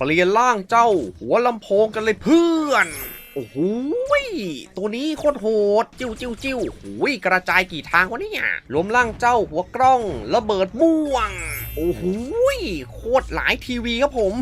เปลี่ยนร่างเจ้า หัวลำโพงกันเลยเพื่อน อ้โหตัวนี้โคตรโหด จิ้วจิ้วจิ้วหูยกระจายกี่ทางวะเนี่ยรวมร่างเจ้าหัวกล้องระเบิดม่วง โอ้โหโคตรหลายทีวีครับผม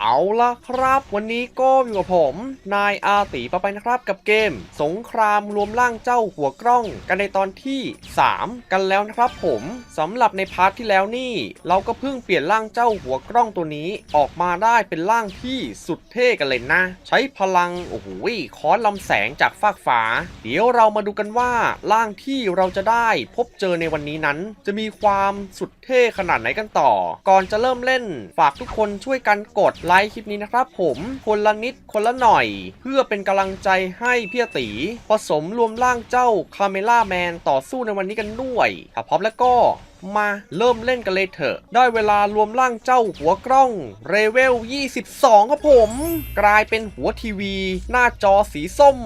เอาละครับ วันนี้ก็อยู่กับผม นายอาตีปะไปนะครับกับเกม สงครามรวมร่างเจ้าหัวกล้อง กันในตอนที่ 3 กันแล้วนะครับผมสำหรับในพาร์ทที่แล้วนี่ เราก็เพิ่งเปลี่ยนร่างเจ้าหัวกล้องตัวนี้ ออกมาได้เป็นร่างที่สุดเท่กันเลยนะ ใช้พลังโอ้โหค้อนลำแสงจากฟากฟ้า เดี๋ยวเรามาดูกันว่าร่างที่เราจะได้พบเจอในวันนี้นั้น จะมีความสุดเท่ขนาดไหนกันต่อ ก่อนจะเริ่มเล่นฝากทุกคนช่วยกันกดไลค์คลิปนี้นะครับผมคนละนิดคนละหน่อย เพื่อเป็นกำลังใจให้พี่ตีผสมรวมร่างเจ้าคาเมล่าแมนต่อสู้ในวันนี้กันด้วยถ้าพร้อมแล้วก็ มาเริ่มเล่นกันเลยเถอะ ได้เวลารวมร่างเจ้าหัวกล้องเรเวล 22 ครับผม กลายเป็นหัวทีวี หน้าจอสีส้ม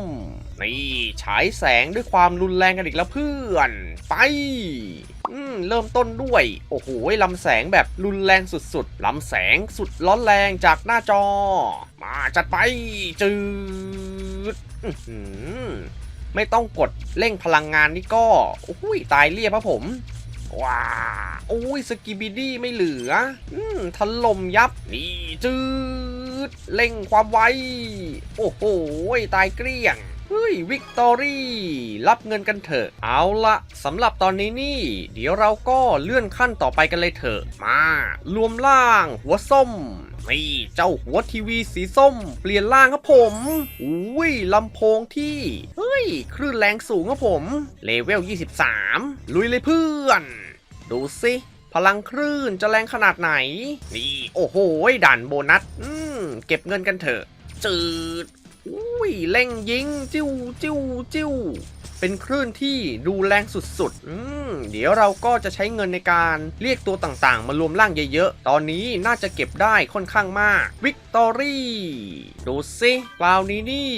นี่ฉายแสงด้วยความรุนแรงกันอีกแล้วเพื่อน ไปอืมเริ่มต้นด้วย โอ้โหลำแสงแบบรุนแรงสุดๆลำแสงสุดร้อนแรงจากหน้าจอ มาจัดไปจืดอื้อหือไม่ต้องกดเร่งพลังงานนี่ก็โอ้ยตายเรียบครับผม ว้าโอ้ยสกิบิดี้ไม่เหลือ อืมถล่มยับ นี่จืดเร่งความไว โอ้โห ตายเกลี้ยงเฮ้ยวิกตอรี่รับเงินกันเถอะ เอาละสำหรับตอนนี้นี่ เดี๋ยวเราก็เลื่อนขั้นต่อไปกันเลยเถอะ มา รวมล่างหัวส้มนี่เจ้าหัวทีวีสีส้ม เปลี่ยนร่างครับผมอุ้ยลำโพงที่ เฮ้ย คลื่นแรงสูงครับผม เลเวล 23 ลุยเลยเพื่อน ดูสิ พลังคลื่นจะแรงขนาดไหน นี่ โอ้โหด่านโบนัส อืม เก็บเงินกันเถอะ จืด อุ้ยเล่งยิง จิ้วจิ้วจิ้ว เป็นคลื่นที่ดูแรงสุดๆอืมเดี๋ยวเราก็จะใช้เงินในการเรียกตัวต่างๆ มารวมร่างเยอะๆ ตอนนี้น่าจะเก็บได้ค่อนข้างมาก วิกตอรี่ดูสิคราวนี้นี่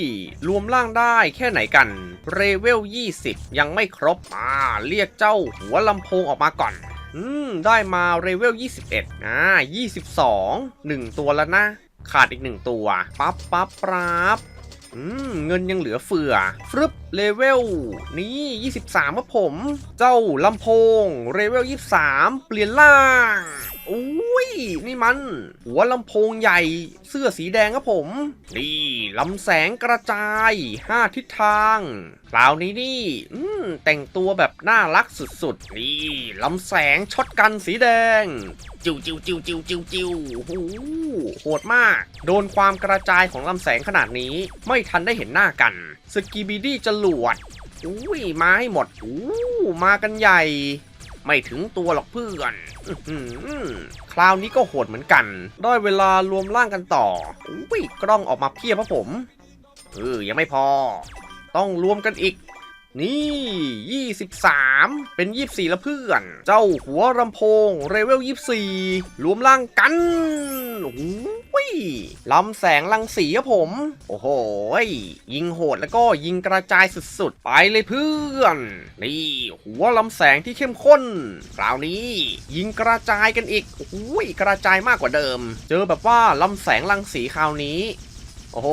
รวมร่างได้แค่ไหนกัน เรเวล 20 ยังไม่ครบ อ่า เรียกเจ้าหัวลำโพงออกมาก่อนอืม ได้มาเรเวล 21อ่า22 1 ตัวแล้วนะ ขาดอีก 1 ตัว ปั๊บปั๊บปราบ เงินยังเหลือเฟือฟรึบเลเวลนี่23ครับผม เจ้าลำโพงเลเวล 23 เปลี่ยนล่างอู้ ย นี่มัน หัวลำโพงใหญ่ เสื้อสีแดงครับผม นี่ลำแสงกระจาย 5 ทิศทางคราวนี้นี่อืมแต่งตัวแบบน่ารักสุดๆ นี่ลำแสงช็อตกันสีแดง จิวจิวจิวจิวจิวจิวโอ้โหโหดมาก โดนความกระจายของลำแสงขนาดนี้ ไม่ทันได้เห็นหน้ากัน สกีบีดี้จรวดอุ้ยมาให้หมดอู้มากันใหญ่ ไม่ถึงตัวหรอกเพื่อนคราวนี้ก็โหดเหมือนกันได้เวลารวมร่างกันต่ออุ้ยกล้องออกมาเพียบครับผมเออยังไม่พอ ต้องรวมกันอีก นี่ 23 เป็น 24แล้วเพื่อน เจ้าหัวลำโพงเรเวล 24 รวมร่างกันโอ้ ลำแสงลังสีครับผม โอ้โห ยิงโหดแล้วก็ยิงกระจายสุดๆ ไปเลยเพื่อน นี่ หัวลำแสงที่เข้มข้น คราวนี้ ยิงกระจายกันอีกโอ้ยกระจายมากกว่าเดิม เจอแบบว่าลำแสงลังสีคราวนี้โอ้โห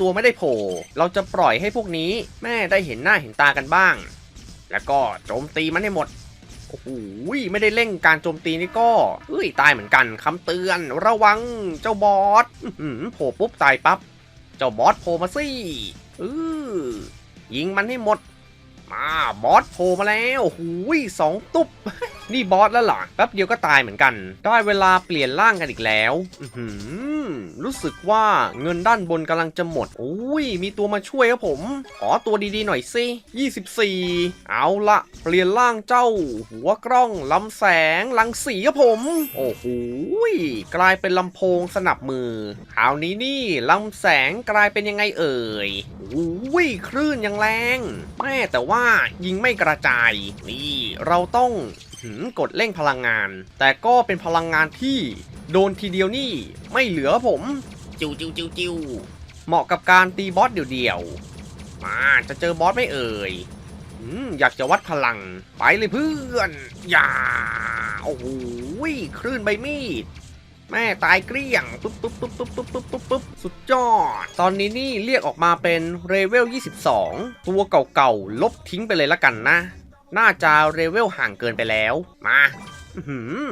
ตัวไม่ได้โผล่ เราจะปล่อยให้พวกนี้ แม่ได้เห็นหน้าเห็นตากันบ้าง แล้วก็โจมตีมันให้หมด อ้โหไม่ได้เร่งการโจมตีนี่ก็เอ้ยตายเหมือนกันคำเตือนระวังเจ้าบอสโผล่ปุ๊บตายปั๊บเจ้าบอสโผล่มาสิเออยิงมันให้หมด มาบอสโผล่มาแล้วโอ้โหสองตุ๊บ นี่บอสแล้วเหรอแป๊บเดียวก็ตายเหมือนกัน ได้เวลาเปลี่ยนร่างกันอีกแล้วอืรู้สึกว่าเงินด้านบนกำลังจะหมดโอ้ย มีตัวมาช่วยครับผม ขอตัวดีๆหน่อยสิ24 เอาละเปลี่ยนร่างเจ้า หัวกล้องลำแสงลังสีครับผม โอ้โหกลายเป็นลำโพงสนับมือคราวนี้นี่ลำแสงกลายเป็นยังไงเอ่ยโอ้ยคลื่นยังแรงแม่แต่ว่ายิงไม่กระจาย นี่เราต้องหืมกดเร่งพลังงาน แต่ก็เป็นพลังงานที่โดนทีเดียวนี่ไม่เหลือผม จิวจิวจิวจิวเหมาะกับการตีบอสเดี่ยวๆมาจะเจอบอสไม่เอ่ยอืมอยากจะวัดพลัง ไปเลยเพื่อน อย่า โอ้โหคลื่นใบมีด แม่ตายเกลี้ยงปุ๊บปุ๊บปุ๊บปุ๊บปุ๊บปุ๊บปุ๊บปุ๊บสุดยอด ตอนนี้นี่เรียกออกมาเป็นเรเวล 22 ตัวเก่าๆ ลบทิ้งไปเลยละกันนะ น่าจะเรเวลห่างเกินไปแล้ว มาหือ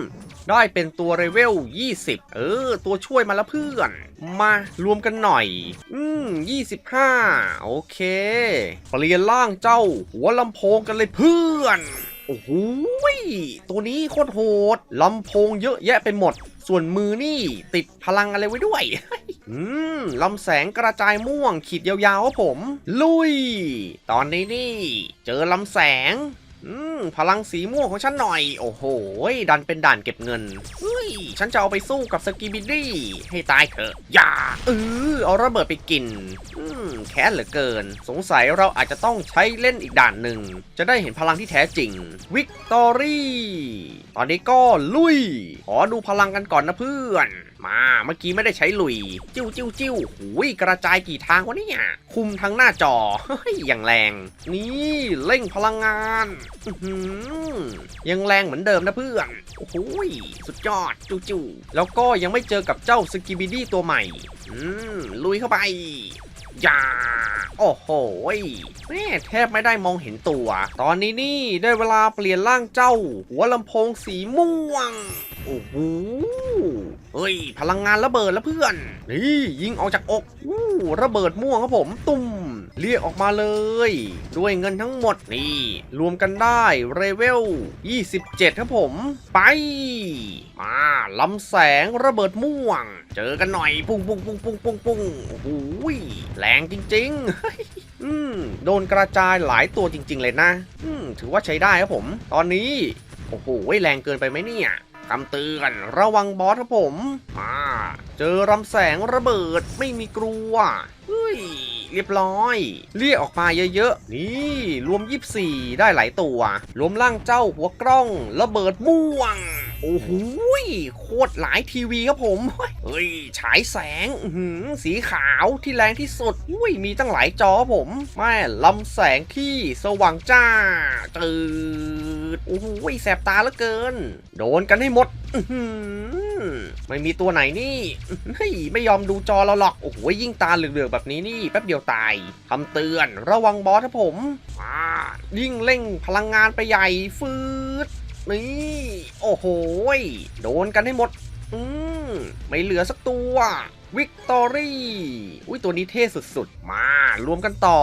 ได้เป็นตัวเรเวล 20 เออ ตัวช่วยมาแล้วเพื่อน มารวมกันหน่อย อืม 25 โอเค เปลี่ยนร่างเจ้า หัวลำโพงกันเลยเพื่อน โอ้โหตัวนี้โคตรโหด ลำโพงเยอะแยะไปหมด ส่วนมือนี่ติดพลังอะไรไว้ด้วย อืมลำแสงกระจายม่วงขีดยาวๆครับผม ลุย ตอนนี้นี่ เจอลำแสงอืม พลังสีม่วงของฉันหน่อย โอ้โห ดันเป็นด่านเก็บเงินเฮ้ยฉันจะเอาไปสู้กับสกีบิดดี้ให้ตายเถอะ อย่าเออเอาระเบิดไปกิน อืมแค้นเหลือเกิน สงสัยเราอาจจะต้องใช้เล่นอีกด่านหนึ่ง จะได้เห็นพลังที่แท้จริง วิกตอรี่ ตอนนี้ก็ลุย ขอดูพลังกันก่อนนะเพื่อน มาเมื่อกี้ไม่ได้ใช้ลุย จิ้วจิ้วจิ้วหูยกระจายกี่ทางวะเนี่ยคุมทั้งหน้าจอยอย่างแรง นี่เร่งพลังงานยังแรงเหมือนเดิมนะเพื่อนโอ้โหยสุดยอดจิ้วจิ้วแล้วก็ยังไม่เจอกับเจ้าสกิบิดี้ตัวใหม่ อืมลุยเข้าไปอย่าโอ้โหแม่แทบไม่ได้มองเห็นตัว ตอนนี้นี่ได้เวลาเปลี่ยนร่างเจ้า หัวลำโพงสีม่วง โอ้โหเฮ้ย พลังงานระเบิดแล้วเพื่อน นี่ยิงออกจากอกอู้ระเบิดม่วงครับผม ตุ้มเรียกออกมาเลย ด้วยเงินทั้งหมดนี่ รวมกันได้เรเวล 27 ครับผม ไป มาลำแสงระเบิดม่วง เจอกันหน่อย ปุ้งปุ้งปุ้งปุ้งปุ้งปุ้งโอ้โหแรงจริง ๆอืมโดนกระจายหลายตัวจริง ๆ เลยนะ อืมถือว่าใช้ได้ครับผม ตอนนี้ โอ้โห แรงเกินไปไหมเนี่ย คำเตือนระวังบอสครับผมอ่าเจอลำแสงระเบิดไม่มีกลัวเฮ้ยเรียบร้อย เรียกออกมาเยอะๆ นี่ รวม 24 ได้หลายตัว รวมร่างเจ้าหัวกล้อง ระเบิดม่วง โอ้โหโคตรหลายทีวีครับผม เฮ้ย ฉายแสงหืสีขาวที่แรงที่สุดอุ้ยมีตั้งหลายจอผมแม่ลำแสงที่สว่างจ้าจืดโอ้โหแสบตาเหลือเกิน โดนกันให้หมดไม่มีตัวไหนนี่เฮ้ยไม่ยอมดูจอเราหรอก โอ้โหยิ่งตาเหลือกๆแบบนี้นี่แป๊บเดียวตายคำเตือนระวังบอสครับผม ยิ่งเร่งพลังงานไปใหญ่ฟืด นี่โอ้โหโดนกันให้หมด อืมไม่เหลือสักตัววิกตอรี่อุ้ยตัวนี้เท่สุดๆ มารวมกันต่อ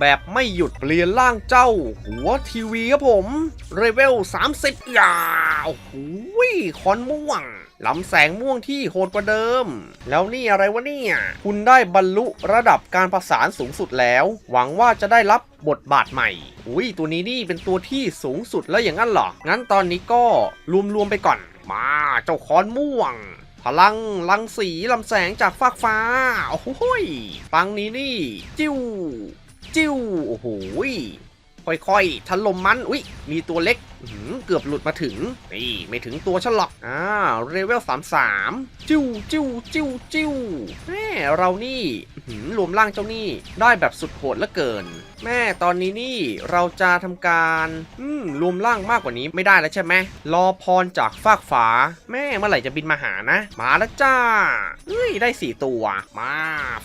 แบบไม่หยุดเปลี่ยนร่างเจ้า หัวทีวีครับผม เรเวล 30 อย่าโอ้โห ยคอนม่วงลำแสงม่วงที่โหดกว่าเดิม แล้วนี่อะไรวะเนี่ย คุณได้บรรลุระดับการประสานสูงสุดแล้ว หวังว่าจะได้รับบทบาทใหม่ อุ้ยตัวนี้นี่เป็นตัวที่สูงสุดแล้วอย่างนั้นเหรอ งั้นตอนนี้ก็รวมๆไปก่อน มาเจ้าคอนม่วงพลังลังสีลำแสงจากฟากฟ้า โอ้โหยปังนี้นี่ จิ้ว จิ้ว โอ้โหยค่อยๆถล่มมัน อุ๊ยมีตัวเล็ก เกือบหลุดมาถึง นี่ไม่ถึงตัวฉันหรอก อ่าเรเวล33จิ้วจิ้วจิ้วจิ้วแม่เรานี่อื้อหือรวมร่างเจ้านี่ได้แบบสุดโหดเหลือเกิน แม่ตอนนี้นี่เราจะทำการอืมรวมร่างมากกว่านี้ไม่ได้แล้วใช่ไหมรอพรจากฟากฟ้า แม่เมื่อไหร่จะบินมาหานะ มาแล้วจ้าเฮ้ยได้4ตัวมา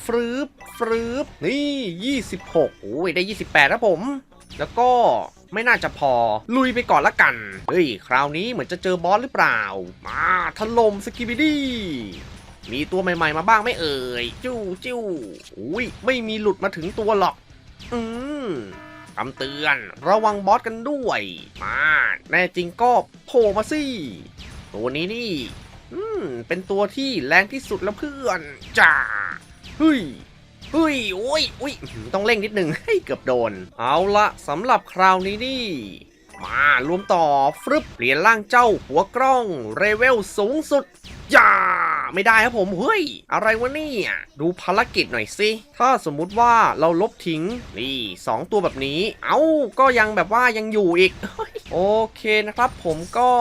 ฟรึบฟรึบนี่ 26โอ้ยได้ 28แล้วผม แล้วก็ ไม่น่าจะพอ ลุยไปก่อนละกัน เฮ้ย คราวนี้เหมือนจะเจอบอสหรือเปล่า มาถล่มสกิบิดี้มีตัวใหม่ๆมาบ้างไหม่เอ่ย จิ้วจิ้วอุ้ยไม่มีหลุดมาถึงตัวหรอก อืมคำเตือน ระวังบอสกันด้วย มา แน่จริงก็โผล่มาสิ ตัวนี้นี่ อืม เป็นตัวที่แรงที่สุดแล้วเพื่อนจ้าเฮ้ย เฮ้ยโอ้ยอุ้ยต้องเร่งนิดนึงให้เกือบโดน เอาละสำหรับคราวนี้นี่ มารวมต่อฟรึบเปลี่ยนร่างเจ้าหัวกล้องเรเวลสูงสุดอย่าไม่ได้ครับผม เฮ้ย อะไรวะเนี่ย ดูภารกิจหน่อยสิ ถ้าสมมุติว่าเราลบทิ้ง นี่สองตัวแบบนี้ เอ้าก็ยังแบบว่ายังอยู่อีก โอเคนะครับ ผมก็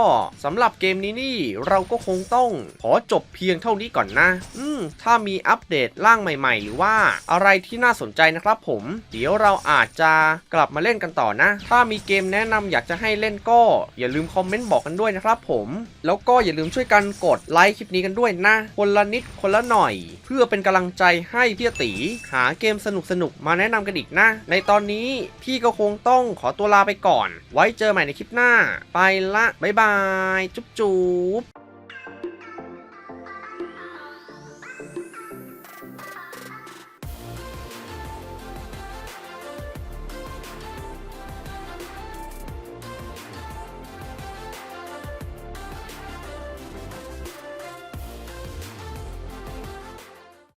สำหรับเกมนี้นี่เราก็คงต้องขอจบเพียงเท่านี้ก่อนนะ อืม ถ้ามีอัปเดตล่างใหม่ ๆ หรือว่าอะไรที่น่าสนใจนะครับ ผม เดี๋ยวเราอาจจะกลับมาเล่นกันต่อนะ ถ้ามีเกมแนะนำอยากจะให้เล่นก็ อย่าลืมคอมเมนต์บอกกันด้วยนะครับ ผม แล้วก็อย่าลืมช่วยกันกดไลค์คลิปนี้กันด้วยนะ คนละนิดคนละหน่อย เพื่อเป็นกำลังใจให้พี่ตีหาเกมสนุกๆมาแนะนำกันอีกนะ ในตอนนี้พี่ก็คงต้องขอตัวลาไปก่อน ไว้เจอใหม่ในคลิปหน้า ไปละ บ๊ายบาย จุ๊บจุ๊บ